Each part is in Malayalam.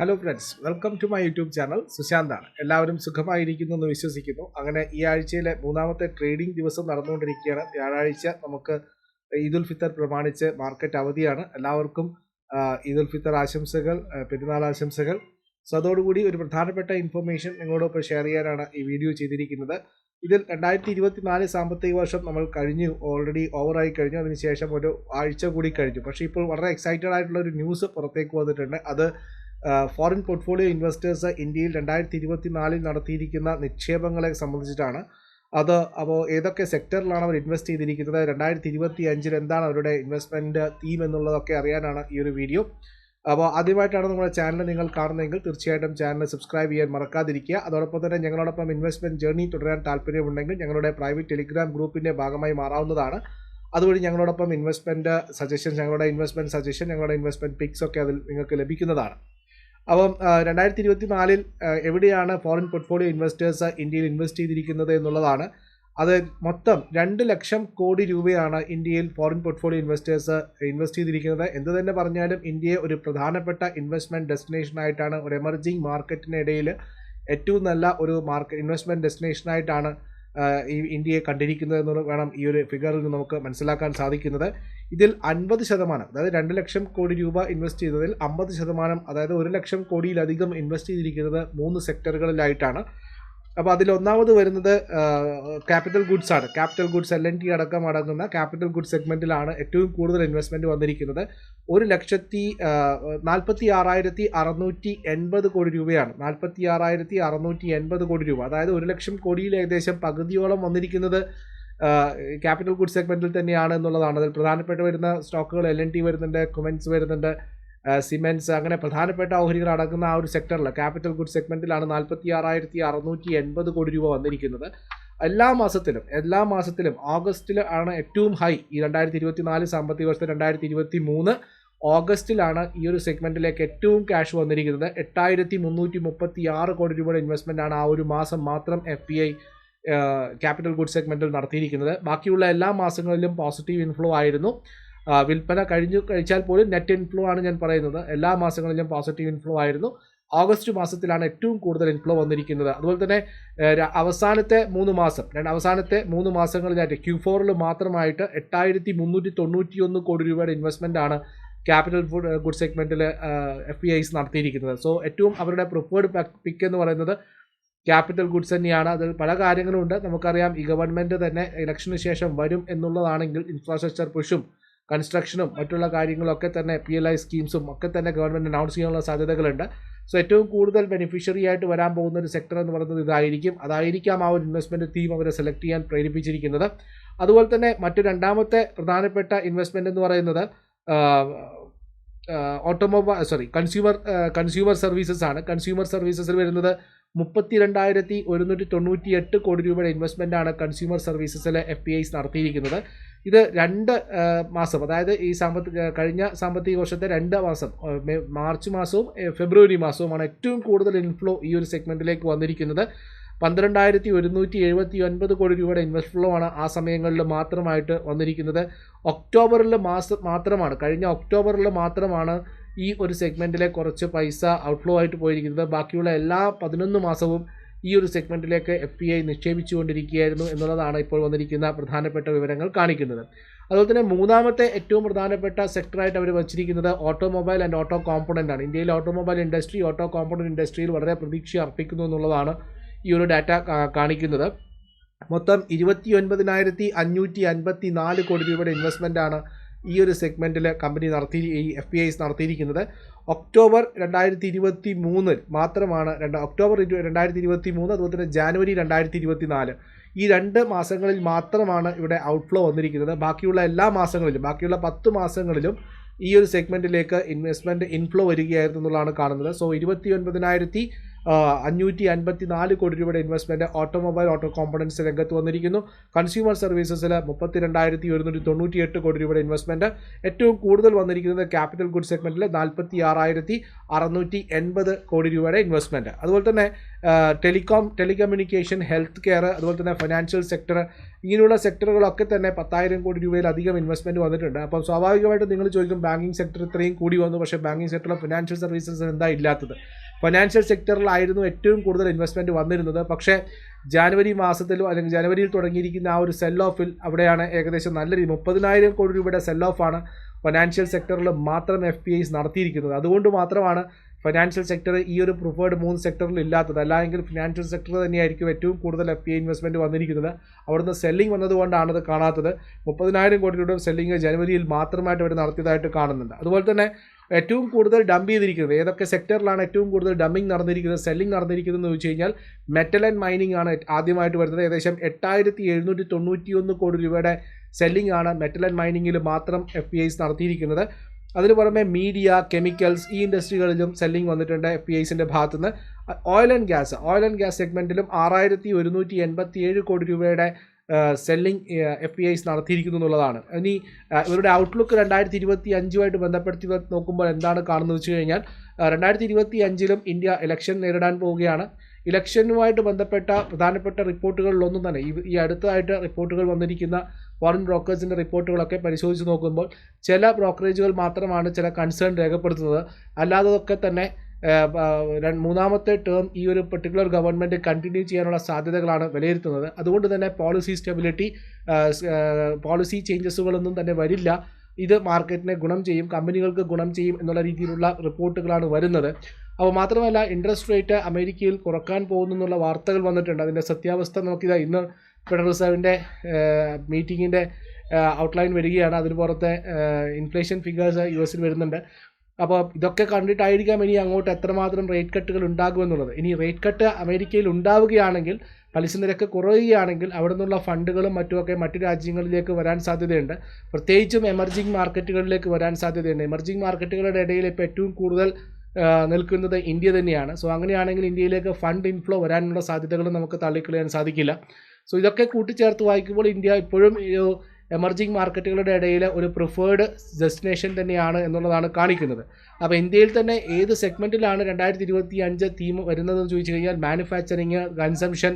Hello friends welcome to my YouTube channel സുശാന്താണ് എല്ലാവരും സുഖമായിരിക്കുന്നു എന്ന് വിശ്വസിക്കുന്നു. അങ്ങനെ ഈ ആഴ്ചയിലെ മൂന്നാമത്തെ ട്രേഡിംഗ് ദിവസം നടന്നുകൊണ്ടിരിക്കുകയാണ്. വ്യാഴാഴ്ച നമുക്ക് ഈദുൽ ഫിത്തർ പ്രമാണിച്ച് മാർക്കറ്റ് അവധിയാണ്. എല്ലാവർക്കും ഈദുൽ ഫിത്തർ ആശംസകൾ പെരുന്നാൾ ആശംസകൾ. സോ അതോടുകൂടി ഒരു പ്രധാനപ്പെട്ട ഇൻഫർമേഷൻ നിങ്ങളോടൊപ്പം ഷെയർ ചെയ്യാനാണ് ഈ വീഡിയോ ചെയ്തിരിക്കുന്നത്. ഇതിൽ രണ്ടായിരത്തി ഇരുപത്തിനാല് സാമ്പത്തിക വർഷം നമ്മൾ കഴിഞ്ഞു ഓൾറെഡി ഓവറായി കഴിഞ്ഞു. അതിനുശേഷം ഒരു ആഴ്ച കൂടി കഴിഞ്ഞു. പക്ഷേ ഇപ്പോൾ വളരെ എക്സൈറ്റഡ് ആയിട്ടുള്ള ഒരു ന്യൂസ് പുറത്തേക്ക് വന്നിട്ടുണ്ട്. അത് ഫോറിൻ പോർട്ട്ഫോളിയോ ഇൻവെസ്റ്റേഴ്സ് ഇന്ത്യയിൽ രണ്ടായിരത്തി ഇരുപത്തി നാലിൽ നടത്തിയിരിക്കുന്ന നിക്ഷേപങ്ങളെ സംബന്ധിച്ചിട്ടാണ്. അത് അപ്പോൾ ഏതൊക്കെ സെക്ടറിലാണ് അവർ ഇൻവെസ്റ്റ് ചെയ്തിരിക്കുന്നത്? രണ്ടായിരത്തി ഇരുപത്തി അഞ്ചിൽ എന്താണ് അവരുടെ ഇൻവെസ്റ്റ്മെന്റ് തീം എന്നുള്ളതൊക്കെ അറിയാനാണ് ഈ ഒരു വീഡിയോ അപ്പോൾ ആദ്യമായിട്ടാണ് നമ്മുടെ ചാനൽ നിങ്ങൾ കാണുന്നതെങ്കിൽ തീർച്ചയായിട്ടും ചാനൽ സബ്സ്ക്രൈബ് ചെയ്യാൻ മറക്കാതിരിക്കുക. അതോടൊപ്പം തന്നെ ഞങ്ങളോടൊപ്പം ഇൻവെസ്റ്റ്മെന്റ് ജേർണി തുടരാൻ താല്പര്യമുണ്ടെങ്കിൽ ഞങ്ങളുടെ പ്രൈവറ്റ് ടെലിഗ്രാം ഗ്രൂപ്പിന്റെ ഭാഗമായി മാറാവുന്നതാണ്. അതുവഴി ഞങ്ങളോടൊപ്പം ഇൻവെസ്റ്റ്മെന്റ് സജഷൻ ഞങ്ങളുടെ ഇൻവെസ്റ്റ്മെന്റ് സജഷൻ ഞങ്ങളുടെ ഇൻവെസ്റ്റ്മെന്റ് പിക്സ് ഒക്കെ അതിൽ നിങ്ങൾക്ക് ലഭിക്കുന്നതാണ്. അപ്പം രണ്ടായിരത്തി ഇരുപത്തി നാലിൽ എവിടെയാണ് ഫോറിൻ പോർട്ട്ഫോളിയോ ഇൻവെസ്റ്റേഴ്സ് ഇന്ത്യയിൽ ഇൻവെസ്റ്റ് ചെയ്തിരിക്കുന്നത് എന്നുള്ളതാണ്. അത് മൊത്തം രണ്ട് ലക്ഷം കോടി രൂപയാണ് ഇന്ത്യയിൽ ഫോറിൻ പോർട്ട്ഫോളിയോ ഇൻവെസ്റ്റേഴ്സ് ഇൻവെസ്റ്റ് ചെയ്തിരിക്കുന്നത്. എന്ത് തന്നെ പറഞ്ഞാലും ഇന്ത്യയെ ഒരു പ്രധാനപ്പെട്ട ഇൻവെസ്റ്റ്മെന്റ് ഡെസ്റ്റിനേഷനായിട്ടാണ് ഒരു എമർജിങ് മാർക്കറ്റിനിടയിൽ ഏറ്റവും നല്ല ഒരു മാർക്കറ്റ് ഇൻവെസ്റ്റ്മെന്റ് ഡെസ്റ്റിനേഷനായിട്ടാണ് ഈ ഇന്ത്യയെ കണ്ടിരിക്കുന്നത് എന്ന് വേണം ഈ ഒരു ഫിഗറിൽ നിന്ന് നമുക്ക് മനസ്സിലാക്കാൻ സാധിക്കുന്നത്. ഇതിൽ അൻപത് ശതമാനം അതായത് രണ്ട് ലക്ഷം കോടി രൂപ ഇൻവെസ്റ്റ് ചെയ്തതിൽ അമ്പത് ശതമാനം അതായത് ഒരു ലക്ഷം കോടിയിലധികം ഇൻവെസ്റ്റ് ചെയ്തിരിക്കുന്നത് മൂന്ന് സെക്ടറുകളിലായിട്ടാണ് അപ്പോൾ അതിലൊന്നാമത് വരുന്നത് ക്യാപിറ്റൽ ഗുഡ്സ് ആണ്. Capital goods L N T അടക്കം അടങ്ങുന്ന ക്യാപിറ്റൽ ഗുഡ്സ് സെഗ്മെന്റിലാണ് ഏറ്റവും കൂടുതൽ ഇൻവെസ്റ്റ്മെന്റ് വന്നിരിക്കുന്നത്. ഒരു ലക്ഷത്തി നാൽപ്പത്തി ആറായിരത്തി അറുന്നൂറ്റി എൺപത് കോടി രൂപയാണ്. നാൽപ്പത്തി ആറായിരത്തി അറുന്നൂറ്റി എൺപത് കോടി രൂപ. അതായത് ഒരു ലക്ഷം കോടിയിൽ ഏകദേശം പകുതിയോളം വന്നിരിക്കുന്നത് ക്യാപിറ്റൽ ഗുഡ് സെഗ്മെന്റിൽ തന്നെയാണ് എന്നുള്ളതാണ്. അതിൽ പ്രധാനപ്പെട്ട വരുന്ന സ്റ്റോക്കുകൾ എൽ എൻ ടി വരുന്നുണ്ട് കുമെൻസ് വരുന്നുണ്ട് സിമെന്റ്സ് അങ്ങനെ പ്രധാനപ്പെട്ട ഓഹരികൾ അടങ്ങുന്ന ആ ഒരു സെക്ടറിൽ ക്യാപിറ്റൽ ഗുഡ് സെഗ്മെന്റിലാണ് നാൽപ്പത്തി ആറായിരത്തി അറുന്നൂറ്റി എൺപത് കോടി രൂപ വന്നിരിക്കുന്നത്. എല്ലാ മാസത്തിലും എല്ലാ മാസത്തിലും ഓഗസ്റ്റിൽ ആണ് ഏറ്റവും ഹൈ ഈ രണ്ടായിരത്തി ഇരുപത്തി നാല് സാമ്പത്തിക വർഷത്തെ രണ്ടായിരത്തി ഇരുപത്തി മൂന്ന് ഓഗസ്റ്റിലാണ് ഈ ഒരു സെഗ്മെന്റിലേക്ക് ഏറ്റവും ക്യാഷ് വന്നിരിക്കുന്നത്. എട്ടായിരത്തി മുന്നൂറ്റി മുപ്പത്തി ആറ് കോടി രൂപയുടെ ഇൻവെസ്റ്റ്മെന്റ് ആണ് ആ ഒരു മാസം മാത്രം F P I capital good സെഗ്മെന്റിൽ നടത്തിയിരിക്കുന്നത്. ബാക്കിയുള്ള എല്ലാ മാസങ്ങളിലും പോസിറ്റീവ് ഇൻഫ്ലോ ആയിരുന്നു. വിൽപ്പന കഴിഞ്ഞു കഴിച്ചാൽ പോലും നെറ്റ് ഇൻഫ്ലോ ആണ് ഞാൻ പറയുന്നത്. എല്ലാ മാസങ്ങളിലും പോസിറ്റീവ് ഇൻഫ്ലോ ആയിരുന്നു. ഓഗസ്റ്റ് മാസത്തിലാണ് ഏറ്റവും കൂടുതൽ ഇൻഫ്ലോ വന്നിരിക്കുന്നത്. അതുപോലെ തന്നെ അവസാനത്തെ മൂന്ന് മാസം രണ്ട് അവസാനത്തെ മൂന്ന് മാസങ്ങളിലായിട്ട് ക്യൂ ഫോറിൽ മാത്രമായിട്ട് എട്ടായിരത്തി മുന്നൂറ്റി തൊണ്ണൂറ്റി ഒന്ന് കോടി രൂപയുടെ ഇൻവെസ്റ്റ്മെന്റ് ആണ് ക്യാപിറ്റൽ ഫുഡ് ഗുഡ് സെഗ്മെന്റിൽ എഫ് ഇ ഐസ് നടത്തിയിരിക്കുന്നത്. സോ ഏറ്റവും അവരുടെ പ്രിഫേർഡ് പിക്ക് എന്ന് പറയുന്നത് ക്യാപിറ്റൽ ഗുഡ്സ് തന്നെയാണ്. അതിൽ പല കാര്യങ്ങളും ഉണ്ട്. നമുക്കറിയാം ഈ ഗവൺമെന്റ് തന്നെ ഇലക്ഷന് ശേഷം വരും എന്നുള്ളതാണെങ്കിൽ ഇൻഫ്രാസ്ട്രക്ചർ പുഷും കൺസ്ട്രക്ഷനും മറ്റുള്ള കാര്യങ്ങളൊക്കെ തന്നെ പി എൽ ഐ സ്കീംസും ഒക്കെ തന്നെ ഗവൺമെന്റ് അനൗൺസ് ചെയ്യാനുള്ള സാധ്യതകളുണ്ട്. സോ ഏറ്റവും കൂടുതൽ ബെനിഫിഷ്യറി ആയിട്ട് വരാൻ പോകുന്ന ഒരു സെക്ടർ എന്ന് പറയുന്നത് ഇതായിരിക്കും. അതായിരിക്കാം ആ ഒരു ഇൻവെസ്റ്റ്മെന്റ് തീം അവരെ സെലക്ട് ചെയ്യാൻ പ്രേരിപ്പിച്ചിരിക്കുന്നത്. അതുപോലെ തന്നെ മറ്റു രണ്ടാമത്തെ പ്രധാനപ്പെട്ട ഇൻവെസ്റ്റ്മെന്റ് എന്ന് പറയുന്നത് automobile sorry consumer consumer services ആണ്. കൺസ്യൂമർ സർവീസസിൽ വരുന്നത് മുപ്പത്തി രണ്ടായിരത്തി ഒരുന്നൂറ്റി തൊണ്ണൂറ്റി എട്ട് കോടി രൂപയുടെ ഇൻവെസ്റ്റ്മെന്റ് ആണ് കൺസ്യൂമർ സർവീസസിൽ എഫ് പി ഐസ് നടത്തിയിരിക്കുന്നത്. ഇത് രണ്ട് മാസം അതായത് ഈ സാമ്പത്തിക കഴിഞ്ഞ സാമ്പത്തിക വർഷത്തെ രണ്ട് മാസം മാർച്ച് മാസവും ഫെബ്രുവരി മാസവുമാണ് ഏറ്റവും കൂടുതൽ ഇൻഫ്ലോ ഈ ഒരു സെഗ്മെന്റിലേക്ക് വന്നിരിക്കുന്നത്. പന്ത്രണ്ടായിരത്തി ഒരുന്നൂറ്റി എഴുപത്തി ഒൻപത് കോടി രൂപയുടെ ഇൻവെസ്റ്റ് ഫ്ലോ ആണ് ആ സമയങ്ങളിൽ മാത്രമായിട്ട് വന്നിരിക്കുന്നത്. ഒക്ടോബറിൽ മാസം മാത്രമാണ് കഴിഞ്ഞ ഒക്ടോബറിൽ മാത്രമാണ് ഈ ഒരു സെഗ്മെന്റിലെ കുറച്ച് പൈസ ഔട്ട്ഫ്ലോ ആയിട്ട് പോയിരിക്കുന്നത്. ബാക്കിയുള്ള എല്ലാ പതിനൊന്ന് മാസവും ഈ ഒരു സെഗ്മെന്റിലേക്ക് എഫ് പി ഐ നിക്ഷേപിച്ചുകൊണ്ടിരിക്കുകയായിരുന്നു എന്നുള്ളതാണ് ഇപ്പോൾ വന്നിരിക്കുന്ന പ്രധാനപ്പെട്ട വിവരങ്ങൾ കാണിക്കുന്നത്. അതുപോലെ തന്നെ മൂന്നാമത്തെ ഏറ്റവും പ്രധാനപ്പെട്ട സെക്ടറായിട്ട് അവർ വച്ചിരിക്കുന്നത് ഓട്ടോമൊബൈൽ ആൻഡ് ഓട്ടോ കോമ്പണന്റ് ആണ്. ഇന്ത്യയിലെ ഓട്ടോമൊബൈൽ ഇൻഡസ്ട്രി ഓട്ടോ കോമ്പണന്റ് ഇൻഡസ്ട്രിയിൽ വളരെ പ്രതീക്ഷ അർപ്പിക്കുന്നു എന്നുള്ളതാണ് ഈ ഒരു ഡാറ്റ കാണിക്കുന്നത്. മൊത്തം ഇരുപത്തി ഒൻപതിനായിരത്തി അഞ്ഞൂറ്റി അൻപത്തി നാല് കോടി രൂപയുടെ ഇൻവെസ്റ്റ്മെന്റാണ് ഈ ഒരു സെഗ്മെന്റിൽ കമ്പനി നടത്തി ഈ എഫ് പി ഐസ് നടത്തിയിരിക്കുന്നത് ഒക്ടോബർ രണ്ടായിരത്തി ഇരുപത്തി മൂന്നിൽ മാത്രമാണ് രണ്ട് ഒക്ടോബർ രണ്ടായിരത്തി ഇരുപത്തി മൂന്ന് അതുപോലെ തന്നെ ജാനുവരി രണ്ടായിരത്തി ഇരുപത്തി നാല് ഈ രണ്ട് മാസങ്ങളിൽ മാത്രമാണ് ഇവിടെ ഔട്ട്ഫ്ലോ വന്നിരിക്കുന്നത്. ബാക്കിയുള്ള എല്ലാ മാസങ്ങളിലും ബാക്കിയുള്ള പത്ത് മാസങ്ങളിലും ഈ ഒരു സെഗ്മെന്റിലേക്ക് ഇൻവെസ്റ്റ്മെന്റ് ഇൻഫ്ലോ വരികയായിരുന്നു എന്നുള്ളതാണ് കാണുന്നത്. സോ ഇരുപത്തി ഒൻപതിനായിരത്തി അഞ്ഞൂറ്റി അൻപത്തി നാല് കോടി രൂപയുടെ ഇൻവെസ്റ്റ്മെന്റ് ഓട്ടോമൊബൈൽ ഓട്ടോ കോമ്പണൻസ് രംഗത്ത് വന്നിരിക്കുന്നു. കൺസ്യൂമർ സർവീസസിൽ മുപ്പത്തി രണ്ടായിരത്തി ഒരുന്നൂറ്റി തൊണ്ണൂറ്റി എട്ട് കോടി രൂപയുടെ ഇൻവെസ്റ്റ്മെന്റ് ഏറ്റവും കൂടുതൽ വന്നിരിക്കുന്നത് ക്യാപിറ്റൽ ഗുഡ് സെഗ്മെന്റിൽ നാൽപ്പത്തി ആറായിരത്തി അറുന്നൂറ്റി എൺപത് കോടി രൂപയുടെ ഇൻവെസ്റ്റ്മെന്റ് അതുപോലെ തന്നെ ടെലികോം ടെലികമ്മ്യൂണിക്കേഷൻ ഹെൽത്ത് കെയർ അതുപോലെ തന്നെ ഫിനാൻഷ്യൽ സെക്ടർ ഇങ്ങനെയുള്ള സെക്ടറുകളൊക്കെ തന്നെ പത്തായിരം കോടി രൂപയിലധികം ഇൻവെസ്റ്റ്മെന്റ് വന്നിട്ടുണ്ട്. അപ്പോൾ സ്വാഭാവികമായിട്ട് നിങ്ങൾ ചോദിക്കും ബാങ്കിങ് സെക്ടർ ഇത്രയും കൂടി വന്നു പക്ഷേ ബാങ്കിങ് സെക്ടറിലെ ഫിനാൻഷ്യൽ സർവീസസ് എന്താ ഇല്ലാത്തത്? ഫിനാൻഷ്യൽ സെക്ടറിലായിരുന്നു ഏറ്റവും കൂടുതൽ ഇൻവെസ്റ്റ്മെന്റ് വന്നിരുന്നത്. പക്ഷേ ജാനുവരി മാസത്തിലോ അല്ലെങ്കിൽ ജനുവരിയിൽ തുടങ്ങിയിരിക്കുന്ന ആ ഒരു സെൽ ഓഫിൽ അവിടെയാണ് ഏകദേശം നല്ല രീതി മുപ്പതിനായിരം കോടി രൂപയുടെ സെൽ ഓഫാണ് ഫിനാൻഷ്യൽ സെക്ടറിൽ മാത്രം എഫ് പി ഐസ് നടത്തിയിരിക്കുന്നത്. അതുകൊണ്ട് മാത്രമാണ് ഫിനാൻഷ്യൽ സെക്ടർ ഈ ഒരു പ്രിഫേർഡ് മൂന്ന് സെക്ടറിൽ ഇല്ലാത്തത്. അല്ലെങ്കിൽ ഫിനാൻഷ്യൽ സെക്ടർ തന്നെയായിരിക്കും ഏറ്റവും കൂടുതൽ എഫ് പി ഐ ഇൻവെസ്റ്റ്മെന്റ് വന്നിരിക്കുന്നത്. അവിടുന്ന് സെല്ലിംഗ് വന്നതുകൊണ്ടാണ് അത് കാണാത്തത്. മുപ്പതിനായിരം കോടി രൂപയുടെ സെല്ലിംഗ് ജനുവരിയിൽ മാത്രമായിട്ട് അവർ നടത്തിയതായിട്ട് കാണുന്നുണ്ട്. അതുപോലെ തന്നെ ഏറ്റവും കൂടുതൽ ഡംപ് ചെയ്തിരിക്കുന്നത് ഏതൊക്കെ സെക്ടറിലാണ് ഏറ്റവും കൂടുതൽ ഡമ്പിങ് നടന്നിരിക്കുന്നത് സെല്ലിംഗ് നടന്നിരിക്കുന്നത് എന്ന് വെച്ച് കഴിഞ്ഞാൽ മെറ്റൽ ആൻഡ് മൈനിങ് ആണ് ആദ്യമായിട്ട് വരുന്നത്. ഏകദേശം എട്ടായിരത്തി എഴുന്നൂറ്റി തൊണ്ണൂറ്റി ഒന്ന് കോടി രൂപയുടെ സെല്ലിംഗ് ആണ് മെറ്റൽ ആൻഡ് മൈനിങ്ങിൽ മാത്രം എഫ് പി ഐസ് നടത്തിയിരിക്കുന്നത്. അതിന് പുറമെ മീഡിയ കെമിക്കൽസ് ഈ ഇൻഡസ്ട്രികളിലും സെല്ലിംഗ് വന്നിട്ടുണ്ട് എഫ് പി ഐസിന്റെ ഭാഗത്തുനിന്ന്. Oil and gas oil and gas സെഗ്മെന്റിലും ആറായിരത്തി ഒരുന്നൂറ്റി എൺപത്തി ഏഴ് കോടി രൂപയുടെ സെല്ലിംഗ് എഫ് പി ഐസ് നടത്തിയിരിക്കുന്നു എന്നുള്ളതാണ്. ഇനി ഇവരുടെ ഔട്ട്ലുക്ക് രണ്ടായിരത്തി ഇരുപത്തി അഞ്ചുമായിട്ട് ബന്ധപ്പെടുത്തി നോക്കുമ്പോൾ എന്താണ് കാണുന്നത് വെച്ച് കഴിഞ്ഞാൽ രണ്ടായിരത്തി ഇരുപത്തി അഞ്ചിലും ഇന്ത്യ ഇലക്ഷൻ നേരിടാൻ പോവുകയാണ്. ഇലക്ഷനുമായിട്ട് ബന്ധപ്പെട്ട പ്രധാനപ്പെട്ട റിപ്പോർട്ടുകളിലൊന്നും തന്നെ ഈ അടുത്തതായിട്ട് റിപ്പോർട്ടുകൾ വന്നിരിക്കുന്ന ഫോറിൻ ബ്രോക്കേഴ്സിന്റെ റിപ്പോർട്ടുകളൊക്കെ പരിശോധിച്ച് നോക്കുമ്പോൾ ചില ബ്രോക്കറേജുകൾ മാത്രമാണ് ചില കൺസേൺ രേഖപ്പെടുത്തുന്നത്. അല്ലാത്തതൊക്കെ തന്നെ മൂന്നാമത്തെ ടേം ഈ ഒരു പെർട്ടിക്കുലർ ഗവൺമെന്റ് കണ്ടിന്യൂ ചെയ്യാനുള്ള സാധ്യതകളാണ് വിലയിരുത്തുന്നത്. അതുകൊണ്ട് തന്നെ പോളിസി സ്റ്റെബിലിറ്റി പോളിസി ചേഞ്ചസുകളൊന്നും തന്നെ വരില്ല. ഇത് മാർക്കറ്റിനെ ഗുണം ചെയ്യും കമ്പനികൾക്ക് ഗുണം ചെയ്യും എന്നുള്ള രീതിയിലുള്ള റിപ്പോർട്ടുകളാണ് വരുന്നത്. അപ്പോൾ മാത്രമല്ല ഇൻട്രസ്റ്റ് റേറ്റ് അമേരിക്കയിൽ കുറയ്ക്കാൻ പോകുന്നു എന്നുള്ള വാർത്തകൾ വന്നിട്ടുണ്ട്. അതിന്റെ സത്യാവസ്ഥ നോക്കിയത് ഇന്ന് ഫെഡറൽ റിസർവിന്റെ മീറ്റിങ്ങിന്റെ ഔട്ട്ലൈൻ വരികയാണ്. അതിന് പുറത്തെ ഇൻഫ്ലേഷൻ ഫിഗേഴ്സ് യു എസിൽ വരുന്നുണ്ട്. അപ്പോൾ ഇതൊക്കെ കണ്ടിട്ടായിരിക്കാം ഇനി അങ്ങോട്ട് എത്രമാത്രം റേറ്റ് കട്ടുകൾ ഉണ്ടാകുമെന്നുള്ളത് ഇനി റേറ്റ് കട്ട് അമേരിക്കയിൽ ഉണ്ടാവുകയാണെങ്കിൽ പലിശ നിരക്ക് കുറയുകയാണെങ്കിൽ അവിടെ നിന്നുള്ള ഫണ്ടുകളും മറ്റുമൊക്കെ മറ്റു രാജ്യങ്ങളിലേക്ക് വരാൻ സാധ്യതയുണ്ട്. പ്രത്യേകിച്ചും എമർജിങ് മാർക്കറ്റുകളിലേക്ക് വരാൻ സാധ്യതയുണ്ട്. എമർജിങ് മാർക്കറ്റുകളുടെ ഇടയിൽ ഇപ്പോൾ ഏറ്റവും കൂടുതൽ നിൽക്കുന്നത് ഇന്ത്യ തന്നെയാണ്. സോ അങ്ങനെയാണെങ്കിൽ ഇന്ത്യയിലേക്ക് ഫണ്ട് ഇൻഫ്ലോ വരാനുള്ള സാധ്യതകളും നമുക്ക് തള്ളിക്കളയാൻ സാധിക്കില്ല. സോ ഇതൊക്കെ കൂട്ടിച്ചേർത്ത് വായിക്കുമ്പോൾ ഇന്ത്യ ഇപ്പോഴും എമർജിങ് മാർക്കറ്റുകളുടെ ഇടയിൽ ഒരു പ്രിഫേർഡ് ഡെസ്റ്റിനേഷൻ തന്നെയാണ് എന്നുള്ളതാണ് കാണിക്കുന്നത്. അപ്പോൾ ഇന്ത്യയിൽ തന്നെ ഏത് സെഗ്മെന്റിലാണ് രണ്ടായിരത്തി ഇരുപത്തി അഞ്ച് തീം വരുന്നതെന്ന് ചോദിച്ചു കഴിഞ്ഞാൽ മാനുഫാക്ചറിങ് കൺസംഷൻ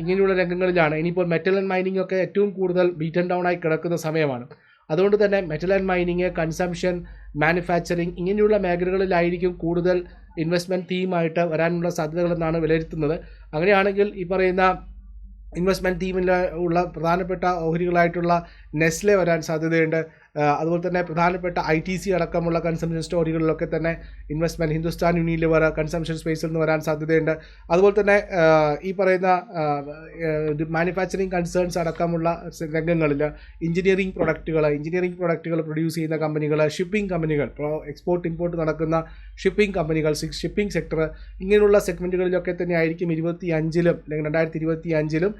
ഇങ്ങനെയുള്ള രംഗങ്ങളിലാണ്. ഇനിയിപ്പോൾ മെറ്റൽ ആൻഡ് മൈനിങ് ഒക്കെ ഏറ്റവും കൂടുതൽ ബീറ്റൻ ഡൗൺ ആയി കിടക്കുന്ന സമയമാണ്. അതുകൊണ്ട് തന്നെ metal and mining consumption manufacturing ഇങ്ങനെയുള്ള മേഖലകളിലായിരിക്കും കൂടുതൽ ഇൻവെസ്റ്റ്മെന്റ് തീമായിട്ട് വരാനുള്ള സാധ്യതകളെന്നാണ് വിലയിരുത്തുന്നത്. അങ്ങനെയാണെങ്കിൽ ഈ പറയുന്ന ഇൻവെസ്റ്റ്മെന്റ് ടീമിൽ ഉള്ള പ്രധാനപ്പെട്ട ഓഹരികളായിട്ടുള്ള നെസ്ലെ വരാൻ സാധ്യതയുണ്ട്. അതുപോലെ തന്നെ പ്രധാനപ്പെട്ട ഐ ടി സി അടക്കമുള്ള കൺസംഷൻ സ്റ്റോറികളിലൊക്കെ തന്നെ ഇൻവെസ്റ്റ്മെന്റ് ഹിന്ദുസ്ഥാൻ യൂണിലിവർ കൺസംഷൻ സ്പേസിൽ നിന്ന് വരാൻ സാധ്യതയുണ്ട്. അതുപോലെ തന്നെ ഈ പറയുന്ന മാനുഫാക്ചറിങ് കൺസേൺസ് അടക്കമുള്ള രംഗങ്ങളിൽ എഞ്ചിനീയറിംഗ് പ്രൊഡക്റ്റുകൾ എഞ്ചിനീയറിംഗ് പ്രൊഡക്റ്റുകൾ പ്രൊഡ്യൂസ് ചെയ്യുന്ന കമ്പനികൾ ഷിപ്പിംഗ് കമ്പനികൾ എക്സ്പോർട്ട് ഇമ്പോർട്ട് നടക്കുന്ന ഷിപ്പിംഗ് കമ്പനികൾ ഷിപ്പിംഗ് സെക്ടർ ഇങ്ങനെയുള്ള സെഗ്മെന്റുകളിലൊക്കെ തന്നെ ആയിരിക്കും ഇരുപത്തി അഞ്ചിലും അല്ലെങ്കിൽ രണ്ടായിരത്തി ഇരുപത്തി അഞ്ചിലും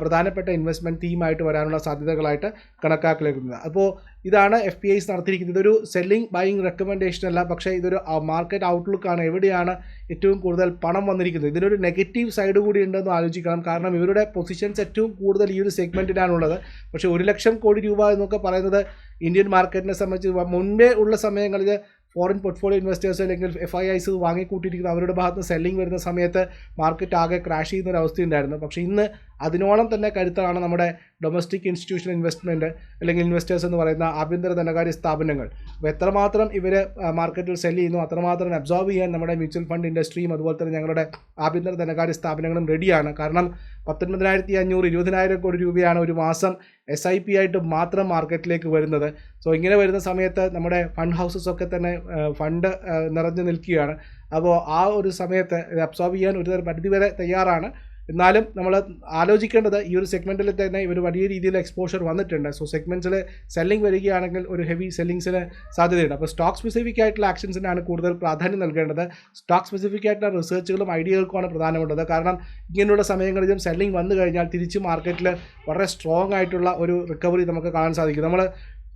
പ്രധാനപ്പെട്ട ഇൻവെസ്റ്റ്മെന്റ് തീമായിട്ട് വരാനുള്ള സാധ്യതകളായിട്ട് കണക്കാക്കലേക്കുന്നത്. അപ്പോൾ ഇതാണ് എഫ് പി ഐസ് നടത്തിയിരിക്കുന്നത്. ഇതൊരു സെല്ലിംഗ് ബൈയിങ് റെക്കമെൻഡേഷൻ അല്ല. പക്ഷേ ഇതൊരു മാർക്കറ്റ് ഔട്ട്ലുക്കാണ് എവിടെയാണ് ഏറ്റവും കൂടുതൽ പണം വന്നിരിക്കുന്നത്? ഇതിനൊരു നെഗറ്റീവ് സൈഡ് കൂടി ഉണ്ടെന്ന് ആലോചിക്കണം. കാരണം ഇവരുടെ പൊസിഷൻസ് ഏറ്റവും കൂടുതൽ ഈ ഒരു സെഗ്മെന്റിലാണുള്ളത് പക്ഷേ ഒരു ലക്ഷം കോടി രൂപ എന്നൊക്കെ പറയുന്നത് ഇന്ത്യൻ മാർക്കറ്റിനെ സംബന്ധിച്ച് മുൻപേ ഉള്ള സമയങ്ങളിൽ ഫോറിൻ പോർട്ട്ഫോളിയോ ഇൻവെസ്റ്റേഴ്സ് അല്ലെങ്കിൽ എഫ് ഐ ഐസ് വാങ്ങിക്കൂട്ടിയിരിക്കുന്ന അവരുടെ ഭാഗത്ത് സെല്ലിംഗ് വരുന്ന സമയത്ത് മാർക്കറ്റ് ആകെ ക്രാഷ് ചെയ്യുന്ന ഒരു അവസ്ഥയുണ്ടായിരുന്നു. പക്ഷേ ഇന്ന് അതിനോളം തന്നെ കരുത്താണ് നമ്മുടെ ഡൊമസ്റ്റിക് ഇൻസ്റ്റിറ്റ്യൂഷൻ ഇൻവെസ്റ്റ്മെന്റ് അല്ലെങ്കിൽ ഇൻവെസ്റ്റേഴ്സ് എന്ന് പറയുന്ന ആഭ്യന്തര ധനകാര്യ സ്ഥാപനങ്ങൾ. അപ്പോൾ എത്രമാത്രം ഇവർ മാർക്കറ്റിൽ സെൽ ചെയ്യുന്നു അത്രമാത്രം അബ്സോർവ് ചെയ്യാൻ നമ്മുടെ മ്യൂച്വൽ ഫണ്ട് ഇൻഡസ്ട്രിയും അതുപോലെ തന്നെ ഞങ്ങളുടെ ആഭ്യന്തര ധനകാര്യ സ്ഥാപനങ്ങളും റെഡിയാണ് കാരണം പത്തൊൻപതിനായിരത്തി അഞ്ഞൂറ് ഇരുപതിനായിരം കോടി രൂപയാണ് ഒരു മാസം എസ് ഐ പി ആയിട്ട് മാത്രം മാർക്കറ്റിലേക്ക് വരുന്നത്. സോ ഇങ്ങനെ വരുന്ന സമയത്ത് നമ്മുടെ ഫണ്ട് ഹൗസസ് ഒക്കെ തന്നെ ഫണ്ട് നിറഞ്ഞു നിൽക്കുകയാണ്. അപ്പോൾ ആ ഒരു സമയത്ത് അബ്സോർവ് ചെയ്യാൻ ഒരു പരിധിവരെ തയ്യാറാണ്. എന്നാലും നമ്മൾ ആലോചിക്കേണ്ടത് ഈ ഒരു സെഗ്മെന്റിൽ തന്നെ ഇവർ വലിയ രീതിയിൽ എക്സ്പോഷർ വന്നിട്ടുണ്ട്. സോ സെഗ്മെന്റ്സിൽ സെല്ലിംഗ് വരികയാണെങ്കിൽ ഒരു ഹെവി സെല്ലിങ്സിന് സാധ്യതയുണ്ട്. അപ്പോൾ സ്റ്റോക്ക് സ്പെസിഫിക് ആയിട്ടുള്ള ആക്ഷൻസിനാണ് കൂടുതൽ പ്രാധാന്യം നൽകേണ്ടത്. സ്റ്റോക്ക് സ്പെസിഫിക് ആയിട്ടുള്ള റിസർച്ചുകളും ഐഡിയകൾക്കുമാണ് പ്രധാനമുള്ളത് കാരണം ഇങ്ങനെയുള്ള സമയങ്ങളിലും സെല്ലിംഗ് വന്നു കഴിഞ്ഞാൽ തിരിച്ച് മാർക്കറ്റിൽ വളരെ സ്ട്രോങ് ആയിട്ടുള്ള ഒരു റിക്കവറി നമുക്ക് കാണാൻ സാധിക്കും. നമ്മൾ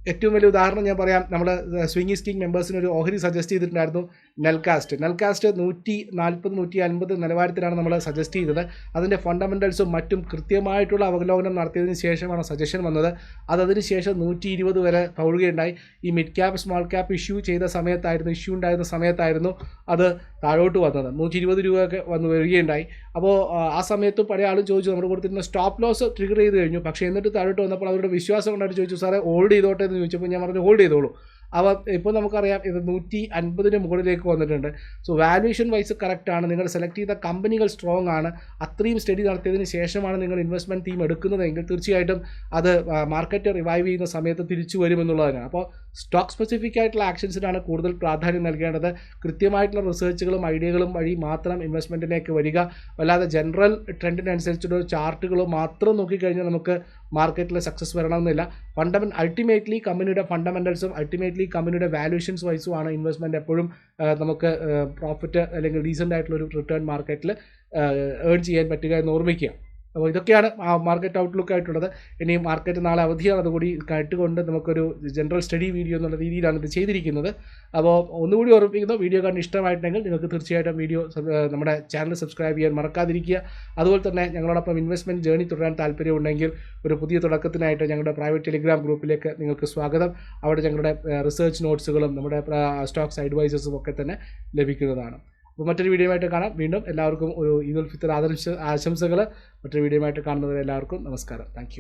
ഏറ്റവും വലിയ ഉദാഹരണം ഞാൻ പറയാം. നമ്മൾ സ്വിംഗി സ്കിങ് മെമ്പേഴ്സിന് ഒരു ഓഹരി സജസ്റ്റ് ചെയ്തിട്ടുണ്ടായിരുന്നു നെൽകാസ്റ്റ് നെൽകാസ്റ്റ് നൂറ്റി നാൽപ്പത് നൂറ്റി അൻപത് നിലവാരത്തിലാണ് നമ്മൾ സജസ്റ്റ് ചെയ്തത്. അതിന്റെ ഫണ്ടമെന്റൽസും മറ്റും കൃത്യമായിട്ടുള്ള അവലോകനം നടത്തിയതിന് ശേഷമാണ് സജഷൻ വന്നത്. അത് അതിന് ശേഷം നൂറ്റി ഇരുപത് വരെ പോവുകയുണ്ടായി ഈ mid cap small cap issue ചെയ്ത സമയത്തായിരുന്നു ഇഷ്യൂ ഉണ്ടായിരുന്ന സമയത്തായിരുന്നു അത് താഴോട്ട് വന്നത്. നൂറ്റി ഇരുപത് രൂപയൊക്കെ വന്ന് വരികയുണ്ടായി. അപ്പോൾ ആ സമയത്ത് പഴയ ആളും ചോദിച്ചു നമ്മൾ കൊടുത്തിരുന്ന സ്റ്റോപ്പ് ലോസ് ട്രിഗർ ചെയ്ത് കഴിഞ്ഞു. പക്ഷേ എന്നിട്ട് താഴോട്ട് വന്നപ്പോൾ അവരുടെ വിശ്വാസം കൊണ്ടായിട്ട് ചോദിച്ചു സാറേ ഹോൾഡ് ചെയ്തോട്ടെ എന്ന് ചോദിച്ചപ്പോൾ ഞാൻ പറഞ്ഞു ഹോൾഡ് ചെയ്തോളൂ. അവ ഇപ്പോൾ നമുക്കറിയാം ഇത് നൂറ്റി അൻപതിന് മുകളിലേക്ക് വന്നിട്ടുണ്ട്. സോ വാല്യൂഷൻ വൈസ് കറക്റ്റാണ് നിങ്ങൾ സെലക്ട് ചെയ്ത കമ്പനികൾ സ്ട്രോങ് ആണ്. അത്രയും സ്റ്റഡി നടത്തിയതിന് ശേഷമാണ് നിങ്ങൾ ഇൻവെസ്റ്റ്മെന്റ് ടീം എടുക്കുന്നതെങ്കിൽ തീർച്ചയായിട്ടും അത് മാർക്കറ്റ് റിവൈവ് ചെയ്യുന്ന സമയത്ത് തിരിച്ചു വരുമെന്നുള്ളതാണ് അപ്പോൾ സ്റ്റോക്ക് സ്പെസിഫിക് ആയിട്ടുള്ള ആക്ഷൻസിനാണ് കൂടുതൽ പ്രാധാന്യം നൽകേണ്ടത്. കൃത്യമായിട്ടുള്ള റിസർച്ചുകളും ഐഡിയകളും വഴി മാത്രം ഇൻവെസ്റ്റ്മെന്റിലേക്ക് വരിക. അല്ലാതെ ജനറൽ ട്രെൻഡിനനുസരിച്ചുള്ള ചാർട്ടുകളോ മാത്രം നോക്കിക്കഴിഞ്ഞാൽ നമുക്ക് മാർക്കറ്റിൽ സക്സസ് വരണമെന്നില്ല. ഫണ്ടമെൻ അൾട്ടിമേറ്റ്ലി കമ്പനിയുടെ ഫണ്ടമെന്റൽസും അൾട്ടിമേറ്റ്ലി കമ്പനിയുടെ വാല്യൂഷൻസ് വൈസുമാണ് ഇൻവെസ്റ്റ്മെന്റ് എപ്പോഴും നമുക്ക് പ്രോഫിറ്റ് അല്ലെങ്കിൽ ഡീസന്റ് ആയിട്ടുള്ള ഒരു റിട്ടേൺ മാർക്കറ്റിൽ ഏൺ ചെയ്യാൻ പറ്റുക എന്ന് ഓർമ്മിക്കുക. അപ്പോൾ ഇതൊക്കെയാണ് മാർക്കറ്റ് ഔട്ട്ലുക്ക് ആയിട്ടുള്ളത്. ഇനി മാർക്കറ്റ് നാളെ അവധിയാണ്. അതുകൂടി കേട്ടുകൊണ്ട് നമുക്കൊരു ജനറൽ സ്റ്റഡി വീഡിയോ എന്നുള്ള രീതിയിലാണ് ഇത് ചെയ്തിരിക്കുന്നത്. അപ്പോൾ ഒന്നുകൂടി ഓർമ്മിപ്പിക്കുന്നു വീഡിയോ കണ്ട് ഇഷ്ടമായിട്ടുണ്ടെങ്കിൽ നിങ്ങൾക്ക് തീർച്ചയായിട്ടും വീഡിയോ നമ്മുടെ ചാനൽ സബ്സ്ക്രൈബ് ചെയ്യാൻ മറക്കാതിരിക്കുക. അതുപോലെ തന്നെ ഞങ്ങളോടൊപ്പം ഇൻവെസ്റ്റ്മെന്റ് ജേണി തുടരാൻ താല്പര്യമുണ്ടെങ്കിൽ ഒരു പുതിയ തുടക്കത്തിനായിട്ട് ഞങ്ങളുടെ പ്രൈവറ്റ് ടെലിഗ്രാം ഗ്രൂപ്പിലേക്ക് നിങ്ങൾക്ക് സ്വാഗതം. അവിടെ ഞങ്ങളുടെ റിസർച്ച് നോട്ട്സുകളും നമ്മുടെ സ്റ്റോക്സ് അഡ്വൈസസും ഒക്കെ തന്നെ ലഭിക്കുന്നതാണ്. അപ്പോൾ മറ്റൊരു വീഡിയോയുമായിട്ട് കാണാം. വീണ്ടും എല്ലാവർക്കും ഒരു ഈദുൽ ഫിത്തർ ആദർശ ആശംസകൾ മറ്റൊരു വീഡിയോയുമായിട്ട് കാണുന്നവരെ എല്ലാവർക്കും നമസ്കാരം. താങ്ക്